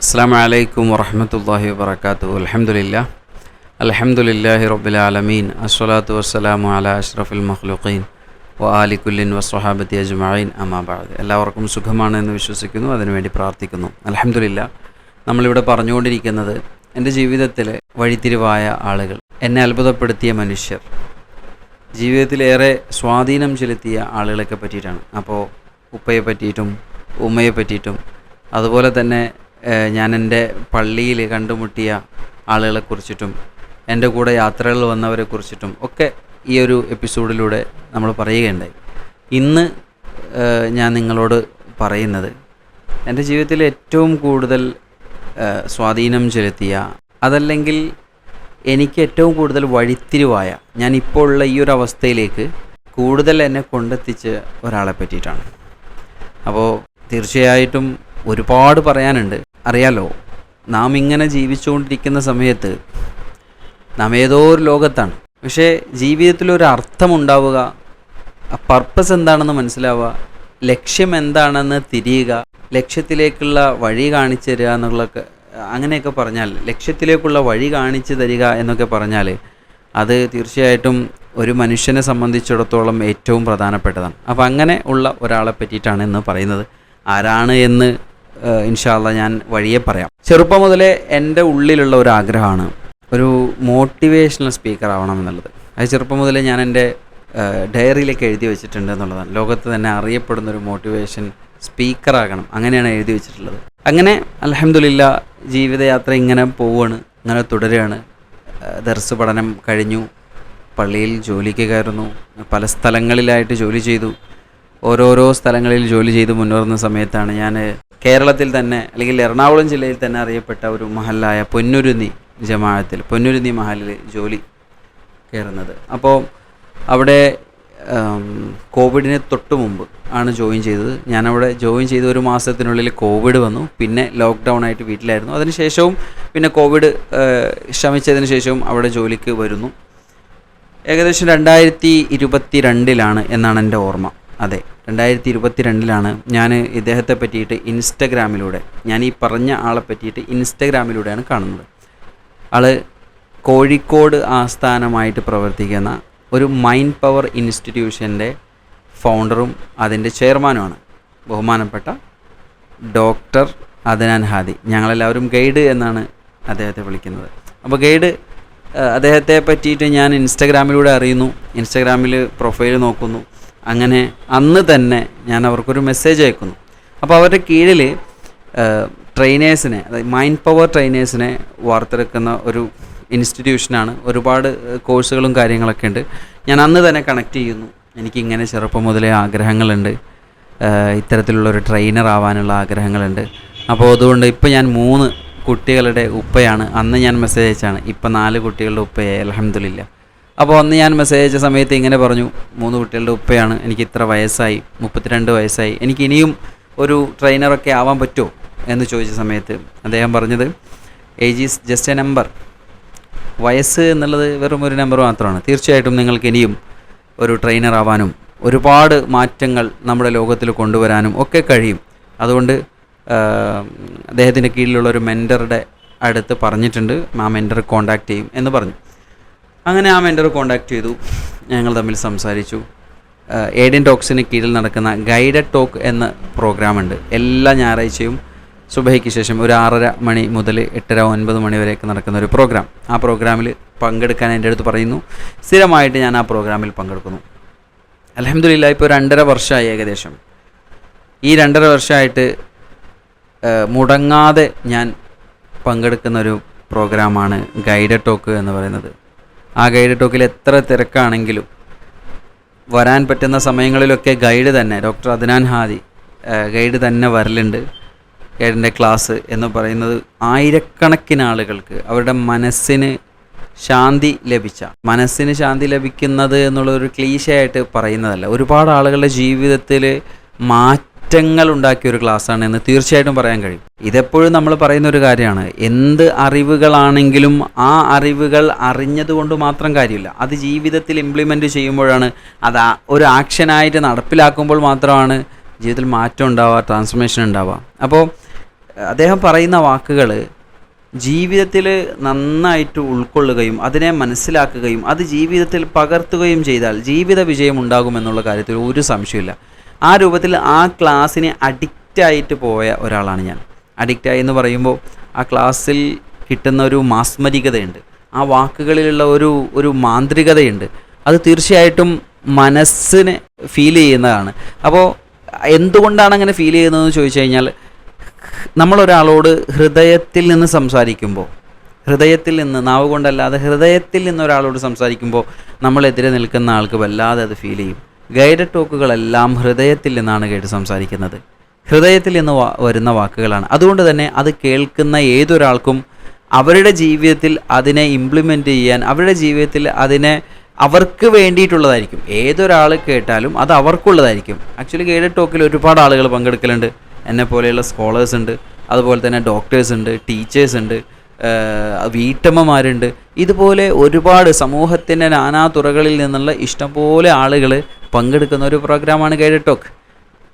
അസ്സാം വലൈക്കും വറഹമത്തല്ലാഹി വാബർക്കാത്തു അലഹമുല്ല അലഹമുല്ലാഹി റബുലാലമീൻ അസ്വലാത്തു വസ്സലാമു അല അഷ്റഫുൽ മഖ്ലുഖീൻ. വ ആലിക്കുല്ലിൻ വസ്വഹാബത്തി അജ്മഈൻ. അമാബാദ് എല്ലാവർക്കും സുഖമാണെന്ന് വിശ്വസിക്കുന്നു അതിനുവേണ്ടി പ്രാർത്ഥിക്കുന്നു. അലഹമുല്ല നമ്മളിവിടെ പറഞ്ഞുകൊണ്ടിരിക്കുന്നത് എന്റെ ജീവിതത്തിലെ വഴിത്തിരിവായ ആളുകൾ എന്നെ അത്ഭുതപ്പെടുത്തിയ മനുഷ്യർ ജീവിതത്തിലേറെ സ്വാധീനം ചെലുത്തിയ ആളുകളൊക്കെ പറ്റിയിട്ടാണ്. അപ്പോൾ ഉപ്പയെ പറ്റിയിട്ടും ഉമ്മയെ പറ്റിയിട്ടും അതുപോലെ തന്നെ ഞാൻ എന്റെ പള്ളിയിൽ കണ്ടുമുട്ടിയ ആളുകളെക്കുറിച്ചിട്ടും എന്റെ കൂടെ യാത്രകൾ വന്നവരെ കുറിച്ചിട്ടും ഒക്കെ ഈ ഒരു എപ്പിസോഡിലൂടെ നമ്മൾ പറയുകയുണ്ടായി. ഇന്ന് ഞാൻ നിങ്ങളോട് പറയുന്നത് എന്റെ ജീവിതത്തിൽ ഏറ്റവും കൂടുതൽ സ്വാധീനം ചെലുത്തിയ അതല്ലെങ്കിൽ എനിക്ക് ഏറ്റവും കൂടുതൽ വഴിത്തിരിവായ ഞാൻ ഇപ്പോൾ ഉള്ള ഈ ഒരു അവസ്ഥയിലേക്ക് കൂടുതൽ എന്നെ കൊണ്ടെത്തിച്ച ഒരാളെ പറ്റിയിട്ടാണ്. അപ്പോൾ തീർച്ചയായിട്ടും ഒരുപാട് പറയാനുണ്ട്. അറിയാലോ നാം ഇങ്ങനെ ജീവിച്ചുകൊണ്ടിരിക്കുന്ന സമയത്ത് നാം ഏതോ ഒരു ലോകത്താണ്. പക്ഷേ ജീവിതത്തിൽ ഒരു അർത്ഥമുണ്ടാവുക പർപ്പസ് എന്താണെന്ന് മനസ്സിലാവുക ലക്ഷ്യം എന്താണെന്ന് തിരിയുക ലക്ഷ്യത്തിലേക്കുള്ള വഴി കാണിച്ചു തരിക എന്നുള്ളതൊക്കെ അങ്ങനെയൊക്കെ പറഞ്ഞാൽ ലക്ഷ്യത്തിലേക്കുള്ള വഴി കാണിച്ചു തരിക എന്നൊക്കെ പറഞ്ഞാൽ അത് തീർച്ചയായിട്ടും ഒരു മനുഷ്യനെ സംബന്ധിച്ചിടത്തോളം ഏറ്റവും പ്രധാനപ്പെട്ടതാണ്. അപ്പോൾ അങ്ങനെ ഉള്ള ഒരാളെ പറ്റിയിട്ടാണ് ഇന്ന് പറയുന്നത്. ആരാണ് എന്ന് ഇൻഷാല്ല ഞാൻ വഴിയെ പറയാം. ചെറുപ്പം മുതലേ എന്റെ ഉള്ളിലുള്ള ഒരു ആഗ്രഹമാണ് ഒരു മോട്ടിവേഷണൽ സ്പീക്കർ ആവണം എന്നുള്ളത്. അത് ചെറുപ്പം മുതലേ ഞാൻ എന്റെ ഡയറിയിലേക്ക് എഴുതി വെച്ചിട്ടുണ്ട് എന്നുള്ളതാണ്. ലോകത്ത് തന്നെ അറിയപ്പെടുന്ന ഒരു മോട്ടിവേഷൻ സ്പീക്കറാകണം അങ്ങനെയാണ് എഴുതി വെച്ചിട്ടുള്ളത്. അങ്ങനെ അലഹമില്ല ജീവിതയാത്ര ഇങ്ങനെ പോവുകയാണ് ഇങ്ങനെ തുടരുകയാണ് ദർസ് പഠനം കഴിഞ്ഞു പള്ളിയിൽ ജോലിക്ക് കയറുന്നു പല സ്ഥലങ്ങളിലായിട്ട് ജോലി ചെയ്തു. ഓരോരോ സ്ഥലങ്ങളിൽ ജോലി ചെയ്ത് മുന്നേറുന്ന സമയത്താണ് ഞാൻ കേരളത്തിൽ തന്നെ അല്ലെങ്കിൽ എറണാകുളം ജില്ലയിൽ തന്നെ അറിയപ്പെട്ട ഒരു മഹലായ പൊന്നുരുന്നി ജമാഅത്തിൽ പൊന്നുരുന്നി മഹലിൽ ജോലി കയറുന്നത്. അപ്പോൾ അവിടെ കോവിഡിനെ തൊട്ട് മുമ്പ് ആണ് ജോയിൻ ചെയ്തത്. ഞാനവിടെ ജോയിൻ ചെയ്ത ഒരു മാസത്തിനുള്ളിൽ കോവിഡ് വന്നു. പിന്നെ ലോക്ക്ഡൗൺ ആയിട്ട് വീട്ടിലായിരുന്നു. അതിനുശേഷവും പിന്നെ കോവിഡ് ശമിച്ചതിന് ശേഷവും അവിടെ ജോലിക്ക് വരുന്നു. ഏകദേശം രണ്ടായിരത്തി ഇരുപത്തി രണ്ടിലാണ് എന്നാണ് എന്റെ ഓർമ്മ. അതെ രണ്ടായിരത്തി ഇരുപത്തി രണ്ടിലാണ് ഞാൻ ഇദ്ദേഹത്തെ പറ്റിയിട്ട് ഇൻസ്റ്റഗ്രാമിലൂടെ ഞാൻ ഈ പറഞ്ഞ ആളെ പറ്റിയിട്ട് ഇൻസ്റ്റഗ്രാമിലൂടെയാണ് കാണുന്നത്. ആൾ കോഴിക്കോട് ആസ്ഥാനമായിട്ട് പ്രവർത്തിക്കുന്ന ഒരു മൈൻഡ് പവർ ഇൻസ്റ്റിറ്റ്യൂഷന്റെ ഫൗണ്ടറും അതിന്റെ ചെയർമാനുമാണ്. ബഹുമാനപ്പെട്ട ഡോക്ടർ അദനാൻ ഹാദി. ഞങ്ങളെല്ലാവരും ഗൈഡ് എന്നാണ് അദ്ദേഹത്തെ വിളിക്കുന്നത്. അപ്പോൾ ഗൈഡ് അദ്ദേഹത്തെ പറ്റിയിട്ട് ഞാൻ ഇൻസ്റ്റഗ്രാമിലൂടെ അറിയുന്നു. ഇൻസ്റ്റഗ്രാമിൽ പ്രൊഫൈൽ നോക്കുന്നു. അങ്ങനെ അന്ന് തന്നെ ഞാൻ അവർക്കൊരു മെസ്സേജ് അയക്കുന്നു. അപ്പോൾ അവരുടെ കീഴിൽ ട്രെയിനേഴ്സിനെ അതായത് മൈൻഡ് പവർ ട്രെയിനേഴ്സിനെ വാർത്തെടുക്കുന്ന ഒരു ഇൻസ്റ്റിറ്റ്യൂഷനാണ് ഒരുപാട് കോഴ്സുകളും കാര്യങ്ങളൊക്കെ ഉണ്ട്. ഞാൻ അന്ന് തന്നെ കണക്ട് ചെയ്യുന്നു. എനിക്കിങ്ങനെ ചെറുപ്പം മുതലേ ആഗ്രഹങ്ങളുണ്ട്. ഇത്തരത്തിലുള്ള ഒരു ട്രെയിനർ ആവാനുള്ള ആഗ്രഹങ്ങളുണ്ട്. അപ്പോൾ അതുകൊണ്ട് ഇപ്പോൾ ഞാൻ മൂന്ന് കുട്ടികളുടെ ഉപ്പയാണ്. അന്ന് ഞാൻ മെസ്സേജ് അയച്ചാണ് ഇപ്പം നാല് കുട്ടികളുടെ ഉപ്പയായി. അലഹമില്ല അപ്പോൾ അന്ന് ഞാൻ മെസ്സേജ് അയച്ച സമയത്ത് ഇങ്ങനെ പറഞ്ഞു മൂന്ന് കുട്ടികളുടെ ഉപ്പയാണ് എനിക്ക് ഇത്ര വയസ്സായി മുപ്പത്തിരണ്ട് വയസ്സായി എനിക്ക് ഇനിയും ഒരു ട്രെയിനറൊക്കെ ആവാൻ പറ്റുമോ എന്ന് ചോദിച്ച സമയത്ത് അദ്ദേഹം പറഞ്ഞത് age is just a number വയസ്സ് എന്നുള്ളത് വെറും ഒരു നമ്പർ മാത്രമാണ്. തീർച്ചയായിട്ടും നിങ്ങൾക്ക് ഇനിയും ഒരു ട്രെയിനർ ആവാനും ഒരുപാട് മാറ്റങ്ങൾ നമ്മുടെ ലോകത്തിൽ കൊണ്ടുവരാനും ഒക്കെ കഴിയും. അതുകൊണ്ട് അദ്ദേഹത്തിന്റെ കീഴിലുള്ള ഒരു മെന്ററുടെ അടുത്ത് പറഞ്ഞിട്ടുണ്ട്. ആ മെന്റർ കോണ്ടാക്ട് ചെയ്യും എന്ന് പറഞ്ഞു. അങ്ങനെ ആ മെന്റർ കോണ്ടാക്ട് ചെയ്തു. ഞങ്ങൾ തമ്മിൽ സംസാരിച്ചു. ഏഡൻ ടോക്സിന് കീഴിൽ നടക്കുന്ന ഗൈഡഡ് ടോക്ക് എന്ന പ്രോഗ്രാമുണ്ട് എല്ലാ ഞായറാഴ്ചയും സുബഹയ്ക്ക് ശേഷം ഒരു ആറര മണി മുതൽ എട്ടര ഒൻപത് മണി വരെയൊക്കെ നടക്കുന്ന ഒരു പ്രോഗ്രാം ആ പ്രോഗ്രാമിൽ പങ്കെടുക്കാൻ എന്റെ അടുത്ത് പറയുന്നു. സ്ഥിരമായിട്ട് ഞാൻ ആ പ്രോഗ്രാമിൽ പങ്കെടുക്കുന്നു. അലഹമില്ല ഇപ്പോൾ രണ്ടര വർഷമായി ഏകദേശം. ഈ രണ്ടര വർഷമായിട്ട് മുടങ്ങാതെ ഞാൻ പങ്കെടുക്കുന്ന ഒരു പ്രോഗ്രാമാണ് ഗൈഡഡ് ടോക്ക് എന്ന് പറയുന്നത്. ആ ഗൈഡ് ടോക്കിൽ എത്ര തിരക്കാണെങ്കിലും വരാൻ പറ്റുന്ന സമയങ്ങളിലൊക്കെ ഗൈഡ് തന്നെ. ഡോക്ടർ അദ്നാൻ ഹാദി ഗൈഡ് തന്നെ വരലുണ്ട്. ഗൈഡിന്റെ ക്ലാസ് എന്ന് പറയുന്നത് ആയിരക്കണക്കിന് ആളുകൾക്ക് അവരുടെ മനസ്സിന് ശാന്തി ലഭിച്ച മനസ്സിന് ശാന്തി ലഭിക്കുന്നത് എന്നുള്ളൊരു ക്ലീശയായിട്ട് പറയുന്നതല്ല. ഒരുപാട് ആളുകളുടെ ജീവിതത്തിൽ മാറ്റങ്ങൾ ഉണ്ടാക്കിയ ഒരു ക്ലാസ്സാണ് എന്ന് തീർച്ചയായിട്ടും പറയാൻ കഴിയും. ഇതെപ്പോഴും നമ്മൾ പറയുന്ന ഒരു കാര്യമാണ്. എന്ത് അറിവുകളാണെങ്കിലും ആ അറിവുകൾ അറിഞ്ഞതുകൊണ്ട് മാത്രം കാര്യമില്ല. അത് ജീവിതത്തിൽ ഇംപ്ലിമെന്റ് ചെയ്യുമ്പോഴാണ് അത് ഒരു ആക്ഷനായിട്ട് നടപ്പിലാക്കുമ്പോൾ മാത്രമാണ് ജീവിതത്തിൽ മാറ്റം ഉണ്ടാവുക ട്രാൻസ്ഫർമേഷൻ ഉണ്ടാവുക. അപ്പോൾ അദ്ദേഹം പറയുന്ന വാക്കുകൾ ജീവിതത്തിൽ നന്നായിട്ട് ഉൾക്കൊള്ളുകയും അതിനെ മനസ്സിലാക്കുകയും അത് ജീവിതത്തിൽ പകർത്തുകയും ചെയ്താൽ ജീവിത വിജയം ഉണ്ടാകുമെന്നുള്ള കാര്യത്തിൽ ഒരു സംശയമില്ല ആ രൂപത്തിൽ ആ ക്ലാസ്സിനെ അഡിക്റ്റായിട്ട് പോയ ഒരാളാണ് ഞാൻ. അഡിക്റ്റായി എന്ന് പറയുമ്പോൾ ആ ക്ലാസ്സിൽ കിട്ടുന്ന ഒരു മാസ്മരികതയുണ്ട്. ആ വാക്കുകളിലുള്ള ഒരു ഒരു മാന്ത്രികതയുണ്ട്. അത് തീർച്ചയായിട്ടും മനസ്സിനെ ഫീൽ ചെയ്യുന്നതാണ്. അപ്പോൾ എന്തുകൊണ്ടാണ് അങ്ങനെ ഫീൽ ചെയ്യുന്നതെന്ന് ചോദിച്ചു കഴിഞ്ഞാൽ നമ്മളൊരാളോട് ഹൃദയത്തിൽ നിന്ന് സംസാരിക്കുമ്പോൾ ഹൃദയത്തിൽ നിന്ന് നാവ് കൊണ്ടല്ലാതെ ഹൃദയത്തിൽ നിന്ന് ഒരാളോട് സംസാരിക്കുമ്പോൾ നമ്മളെതിരെ നിൽക്കുന്ന ആൾക്ക് വല്ലാതെ അത് ഫീൽ ചെയ്യും. ഗൈഡഡ് ടോക്കുകളെല്ലാം ഹൃദയത്തിൽ നിന്നാണ് കേട്ട് സംസാരിക്കുന്നത്. ഹൃദയത്തിൽ നിന്ന് വരുന്ന വാക്കുകളാണ്. അതുകൊണ്ട് തന്നെ അത് കേൾക്കുന്ന ഏതൊരാൾക്കും അവരുടെ ജീവിതത്തിൽ അതിനെ ഇംപ്ലിമെന്റ് ചെയ്യാൻ അവരുടെ ജീവിതത്തിൽ അതിനെ അവർക്ക് വേണ്ടിയിട്ടുള്ളതായിരിക്കും. ഏതൊരാൾ കേട്ടാലും അത് അവർക്കുള്ളതായിരിക്കും. ആക്ച്വലി ഗൈഡഡ് ടോക്കിൽ ഒരുപാട് ആളുകൾ പങ്കെടുക്കലുണ്ട്. എന്നെ പോലെയുള്ള സ്കോളേഴ്സ് ഉണ്ട്. അതുപോലെ തന്നെ ഡോക്ടേഴ്സ് ഉണ്ട് ടീച്ചേഴ്സ് ഉണ്ട് വീട്ടമ്മമാരുണ്ട്. ഇതുപോലെ ഒരുപാട് സമൂഹത്തിന്റെ നാനാ തുറകളിൽ നിന്നുള്ള ഇഷ്ടംപോലെ ആളുകൾ പങ്കെടുക്കുന്ന ഒരു പ്രോഗ്രാമാണ് ഗൈഡ് ടോക്ക്.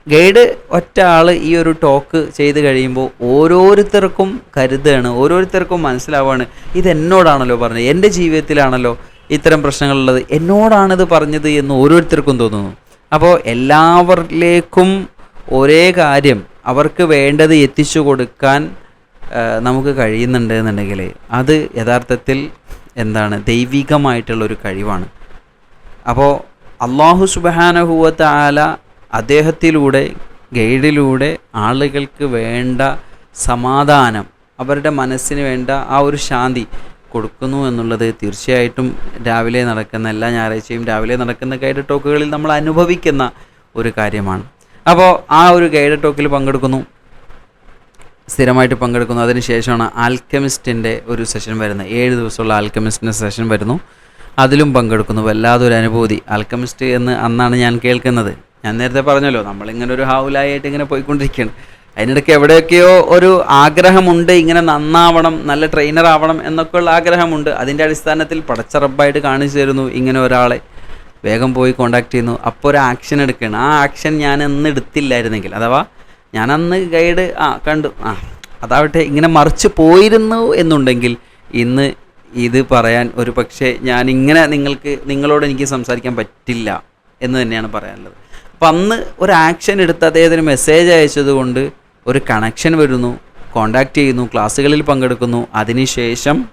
ഗൈഡ് ഒറ്റ ആൾ ഈ ഒരു ടോക്ക് ചെയ്ത് കഴിയുമ്പോൾ ഓരോരുത്തർക്കും കരുതുകയാണ് ഓരോരുത്തർക്കും മനസ്സിലാവുകയാണ് ഇത് എന്നോടാണല്ലോ പറഞ്ഞത് എന്റെ ജീവിതത്തിലാണല്ലോ ഇത്തരം പ്രശ്നങ്ങളുള്ളത് എന്നോടാണിത് പറഞ്ഞത് എന്ന് ഓരോരുത്തർക്കും തോന്നുന്നു. അപ്പോൾ എല്ലാവരിലേക്കും ഒരേ കാര്യം അവർക്ക് വേണ്ടത് എത്തിച്ചു കൊടുക്കാൻ നമുക്ക് കഴിയുന്നുണ്ട് എന്നുണ്ടെങ്കിൽ അത് യഥാർത്ഥത്തിൽ എന്താണ് ദൈവികമായിട്ടുള്ള ഒരു കഴിവാണ്. അപ്പോൾ അള്ളാഹു സുബാനഹുവത്ത ആല അദ്ദേഹത്തിലൂടെ ഗൈഡിലൂടെ ആളുകൾക്ക് വേണ്ട സമാധാനം അവരുടെ മനസ്സിന് വേണ്ട ആ ഒരു ശാന്തി കൊടുക്കുന്നു എന്നുള്ളത് തീർച്ചയായിട്ടും രാവിലെ നടക്കുന്ന എല്ലാ ഞായറാഴ്ചയും രാവിലെ നടക്കുന്ന ഗൈഡ് ടോക്കുകളിൽ നമ്മൾ അനുഭവിക്കുന്ന ഒരു കാര്യമാണ്. അപ്പോൾ ആ ഒരു ഗൈഡ് ടോക്കിൽ പങ്കെടുക്കുന്നു. സ്ഥിരമായിട്ട് പങ്കെടുക്കുന്നു. അതിനുശേഷമാണ് ആൽക്കമിസ്റ്റിന്റെ ഒരു സെഷൻ വരുന്നത്. ഏഴ് ദിവസമുള്ള ആൽക്കമിസ്റ്റിന്റെ സെഷൻ വരുന്നു. അതിലും പങ്കെടുക്കുന്നു. വല്ലാതൊരു അനുഭൂതി. ആൽക്കമിസ്റ്റ് എന്ന് അന്നാണ് ഞാൻ കേൾക്കുന്നത്. ഞാൻ നേരത്തെ പറഞ്ഞല്ലോ നമ്മളിങ്ങനെ ഒരു ഹാവുലായിട്ട് ഇങ്ങനെ പോയിക്കൊണ്ടിരിക്കുകയാണ്. അതിനിടയ്ക്ക് എവിടെയൊക്കെയോ ഒരു ആഗ്രഹമുണ്ട് ഇങ്ങനെ നന്നാവണം നല്ല ട്രെയിനർ ആവണം എന്നൊക്കെ എന്നൊക്കെയുള്ള ആഗ്രഹമുണ്ട്. അതിന്റെ അടിസ്ഥാനത്തിൽ പടച്ചറപ്പായിട്ട് കാണിച്ചു തരുന്നു ഇങ്ങനെ ഒരാളെ. വേഗം പോയി കോണ്ടാക്ട് ചെയ്യുന്നു. അപ്പോൾ ഒരു ആക്ഷൻ എടുക്കുകയാണ്. ആ ആക്ഷൻ ഞാൻ അന്ന് എടുത്തില്ലായിരുന്നെങ്കിൽ അഥവാ ഞാൻ അന്ന് ഗൈഡ് ആ കണ്ടു. ആ അതാവട്ടെ ഇങ്ങനെ മറിച്ച് പോയിരുന്നു എന്നുണ്ടെങ്കിൽ ഇന്ന് ഇത് പറയാൻ ഒരു പക്ഷേ ഞാൻ ഇങ്ങനെ നിങ്ങൾക്ക് നിങ്ങളോട് എനിക്ക് സംസാരിക്കാൻ പറ്റില്ല എന്ന് തന്നെയാണ് പറയാനുള്ളത്. അപ്പം അന്ന് ഒരു ആക്ഷൻ എടുത്ത് അദ്ദേഹത്തിന് മെസ്സേജ് അയച്ചതുകൊണ്ട് ഒരു കണക്ഷൻ വരുന്നു കോണ്ടാക്ട് ചെയ്യുന്നു ക്ലാസ്സുകളിൽ പങ്കെടുക്കുന്നു. അതിനുശേഷം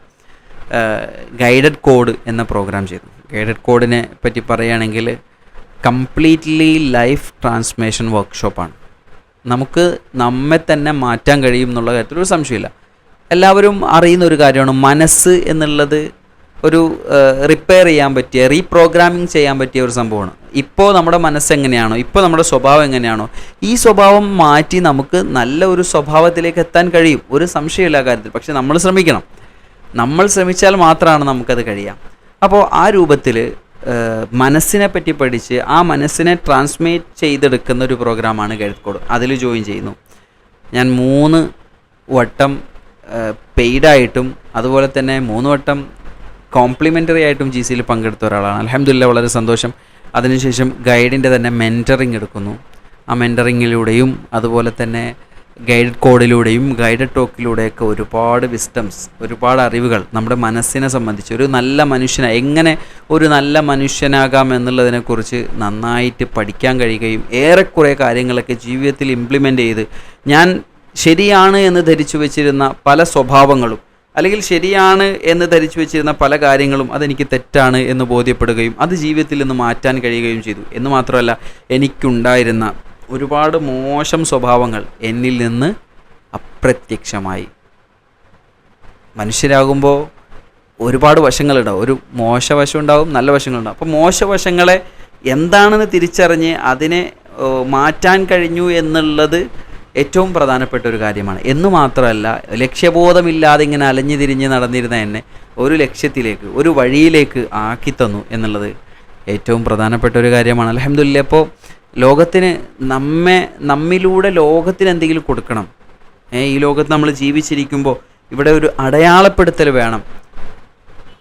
ഗൈഡഡ് കോഡ് എന്ന പ്രോഗ്രാം ചെയ്തു. ഗൈഡഡ് കോഡിനെ പറ്റി പറയുകയാണെങ്കിൽ കംപ്ലീറ്റ്ലി ലൈഫ് ട്രാൻസ്മേഷൻ വർക്ക്ഷോപ്പാണ് നമുക്ക് നമ്മെ തന്നെ മാറ്റാൻ കഴിയും എന്നുള്ള കാര്യത്തിൽ ഒരു സംശയമില്ല. എല്ലാവരും അറിയുന്ന ഒരു കാര്യമാണ് മനസ്സ് എന്നുള്ളത് ഒരു റിപ്പയർ ചെയ്യാൻ പറ്റിയ റീപ്രോഗ്രാമിംഗ് ചെയ്യാൻ പറ്റിയ ഒരു സംഭവമാണ്. ഇപ്പോൾ നമ്മുടെ മനസ്സ് എങ്ങനെയാണോ ഇപ്പോൾ നമ്മുടെ സ്വഭാവം എങ്ങനെയാണോ ഈ സ്വഭാവം മാറ്റി നമുക്ക് നല്ല ഒരു സ്വഭാവത്തിലേക്ക് എത്താൻ കഴിയും. ഒരു സംശയമില്ല കാര്യത്തിൽ. പക്ഷെ നമ്മൾ ശ്രമിക്കണം. നമ്മൾ ശ്രമിച്ചാൽ മാത്രമാണ് നമുക്കത് കഴിയാം. അപ്പോൾ ആ രൂപത്തിൽ മനസ്സിനെ പറ്റി പഠിച്ച് ആ മനസ്സിനെ ട്രാൻസ്മേറ്റ് ചെയ്തെടുക്കുന്ന ഒരു പ്രോഗ്രാമാണ് കഴുത്തോട് അതിൽ ജോയിൻ ചെയ്യുന്നു. ഞാൻ മൂന്ന് വട്ടം പെയ്ഡായിട്ടും അതുപോലെ തന്നെ മൂന്ന് വട്ടം കോംപ്ലിമെന്ററി ആയിട്ടും ജി സിയിൽ പങ്കെടുത്ത ഒരാളാണ്. അലഹമില്ല വളരെ സന്തോഷം. അതിനുശേഷം ഗൈഡിന്റെ തന്നെ മെന്ററിങ് എടുക്കുന്നു. ആ മെന്ററിങ്ങിലൂടെയും അതുപോലെ തന്നെ ഗൈഡ് കോഡിലൂടെയും ഗൈഡഡ് ടോക്കിലൂടെയൊക്കെ ഒരുപാട് വിസ്റ്റംസ് ഒരുപാട് അറിവുകൾ നമ്മുടെ മനസ്സിനെ സംബന്ധിച്ച്. ഒരു നല്ല മനുഷ്യനെ എങ്ങനെ ഒരു നല്ല മനുഷ്യനാകാം എന്നുള്ളതിനെക്കുറിച്ച് നന്നായിട്ട് പഠിക്കാൻ കഴിയുകയും ഏറെക്കുറെ കാര്യങ്ങളൊക്കെ ജീവിതത്തിൽ ഇംപ്ലിമെന്റ് ചെയ്ത് ഞാൻ ശരിയാണ് എന്ന് ധരിച്ചു വെച്ചിരുന്ന പല സ്വഭാവങ്ങളും അല്ലെങ്കിൽ ശരിയാണ് എന്ന് ധരിച്ചു വെച്ചിരുന്ന പല കാര്യങ്ങളും അതെനിക്ക് തെറ്റാണ് എന്ന് ബോധ്യപ്പെടുകയും അത് ജീവിതത്തിൽ നിന്ന് മാറ്റാൻ കഴിയുകയും ചെയ്തു. എന്ന് മാത്രമല്ല എനിക്കുണ്ടായിരുന്ന ഒരുപാട് മോശം സ്വഭാവങ്ങൾ എന്നിൽ നിന്ന് അപ്രത്യക്ഷമായി. മനുഷ്യരാകുമ്പോൾ ഒരുപാട് വശങ്ങളുണ്ടാവും. ഒരു മോശവശം ഉണ്ടാവും നല്ല വശങ്ങളുണ്ടാവും അപ്പോൾ മോശവശങ്ങളെ എന്താണെന്ന് തിരിച്ചറിഞ്ഞ് അതിനെ മാറ്റാൻ കഴിഞ്ഞു എന്നുള്ളത് ഏറ്റവും പ്രധാനപ്പെട്ട ഒരു കാര്യമാണ്. എന്ന് മാത്രമല്ല ലക്ഷ്യബോധമില്ലാതെ ഇങ്ങനെ അലഞ്ഞു തിരിഞ്ഞ് നടന്നിരുന്ന എന്നെ ഒരു ലക്ഷ്യത്തിലേക്ക് ഒരു വഴിയിലേക്ക് ആക്കി തന്നു എന്നുള്ളത് ഏറ്റവും പ്രധാനപ്പെട്ട ഒരു കാര്യമാണ്. അലഹമില്ല അപ്പോൾ ലോകത്തിന് നമ്മെ നമ്മിലൂടെ ലോകത്തിന് എന്തെങ്കിലും കൊടുക്കണം. ഈ ലോകത്ത് നമ്മൾ ജീവിച്ചിരിക്കുമ്പോൾ ഇവിടെ ഒരു അടയാളപ്പെടുത്തൽ വേണം.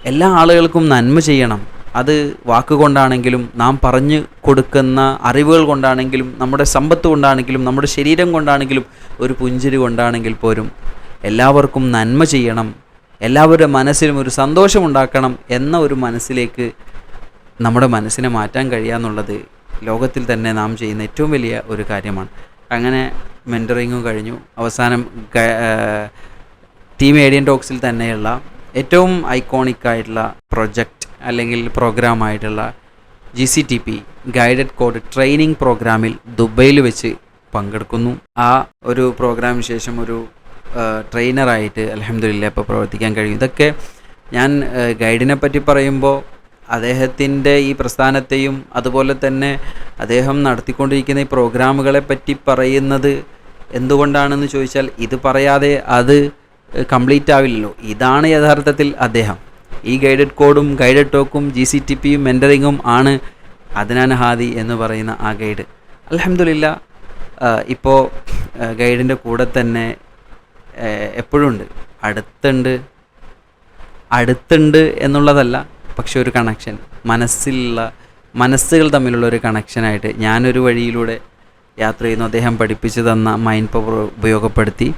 എല്ലാ ആളുകൾക്കും നന്മ ചെയ്യണം. അത് വാക്കുകൊണ്ടാണെങ്കിലും നാം പറഞ്ഞു കൊടുക്കുന്ന അറിവുകൾ കൊണ്ടാണെങ്കിലും നമ്മുടെ സമ്പത്ത് കൊണ്ടാണെങ്കിലും നമ്മുടെ ശരീരം കൊണ്ടാണെങ്കിലും ഒരു പുഞ്ചിരി കൊണ്ടാണെങ്കിൽ പോലും എല്ലാവർക്കും നന്മ ചെയ്യണം എല്ലാവരുടെ മനസ്സിലും ഒരു സന്തോഷമുണ്ടാക്കണം എന്ന ഒരു മനസ്സിലേക്ക് നമ്മുടെ മനസ്സിനെ മാറ്റാൻ കഴിയാന്നുള്ളത് ലോകത്തിൽ തന്നെ നാം ചെയ്യുന്ന ഏറ്റവും വലിയ ഒരു കാര്യമാണ്. അങ്ങനെ മെന്ററിങ്ങും കഴിഞ്ഞു. അവസാനം ടീം ഏഡിയൻ ടോക്സിൽ തന്നെയുള്ള ഏറ്റവും ഐക്കോണിക് ആയിട്ടുള്ള പ്രൊജക്റ്റ് അല്ലെങ്കിൽ പ്രോഗ്രാമായിട്ടുള്ള G C T P guided code training പ്രോഗ്രാമിൽ ദുബൈയിൽ വെച്ച് പങ്കെടുക്കുന്നു. ആ ഒരു പ്രോഗ്രാമിന് ശേഷം ഒരു ട്രെയിനറായിട്ട് അലഹമില്ല ഇപ്പോൾ പ്രവർത്തിക്കാൻ കഴിയും. ഇതൊക്കെ ഞാൻ ഗൈഡിനെ പറ്റി പറയുമ്പോൾ അദ്ദേഹത്തിന്റെ ഈ പ്രസ്ഥാനത്തെയും അതുപോലെ തന്നെ അദ്ദേഹം നടത്തിക്കൊണ്ടിരിക്കുന്ന ഈ പ്രോഗ്രാമുകളെ പറ്റി പറയുന്നത് എന്തുകൊണ്ടാണെന്ന് ചോദിച്ചാൽ ഇത് പറയാതെ അത് കംപ്ലീറ്റ് ആവില്ലല്ലോ. ഇതാണ് യഥാർത്ഥത്തിൽ അദ്ദേഹം. ഈ ഗൈഡഡ് കോഡും ഗൈഡഡ് ടോക്കും ജി സി ടി പിയും മെന്ററിങ്ങും ആണ് അദ്നാൻ ഹാദി എന്ന് പറയുന്ന ആ ഗൈഡ്. അലഹമില്ല ഇപ്പോൾ ഗൈഡിന്റെ കൂടെ തന്നെ എപ്പോഴും ഉണ്ട് അടുത്തുണ്ട് അടുത്തുണ്ട് എന്നുള്ളതല്ല പക്ഷെ ഒരു കണക്ഷൻ മനസ്സിലുള്ള മനസ്സുകൾ തമ്മിലുള്ള ഒരു കണക്ഷനായിട്ട് ഞാനൊരു വഴിയിലൂടെ യാത്ര ചെയ്യുന്നു. അദ്ദേഹം പഠിപ്പിച്ചു തന്ന മൈൻഡ് പവർ ഉപയോഗപ്പെടുത്തി.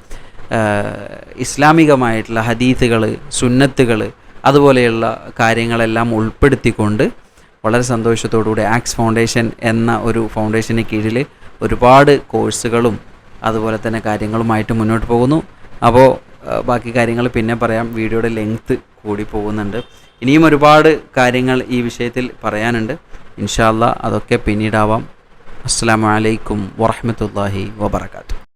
ഇസ്ലാമികമായിട്ടുള്ള ഹദീത്തുകൾ സുന്നത്തുകൾ അതുപോലെയുള്ള കാര്യങ്ങളെല്ലാം ഉൾപ്പെടുത്തിക്കൊണ്ട് വളരെ സന്തോഷത്തോടുകൂടി ആക്സ് ഫൗണ്ടേഷൻ എന്ന ഒരു ഫൗണ്ടേഷന് കീഴിൽ ഒരുപാട് കോഴ്സുകളും അതുപോലെ തന്നെ കാര്യങ്ങളുമായിട്ട് മുന്നോട്ട് പോകുന്നു. അപ്പോൾ ബാക്കി കാര്യങ്ങൾ പിന്നെ പറയാം. വീഡിയോയുടെ ലെങ്ത്ത് കൂടി പോകുന്നുണ്ട്. ഇനിയും ഒരുപാട് കാര്യങ്ങൾ ഈ വിഷയത്തിൽ പറയാനുണ്ട്. ഇൻഷാല്ല അതൊക്കെ പിന്നീടാവാം. അസ്സാം വലൈക്കും വറഹമത്തല്ലാഹി വബർക്കാത്തു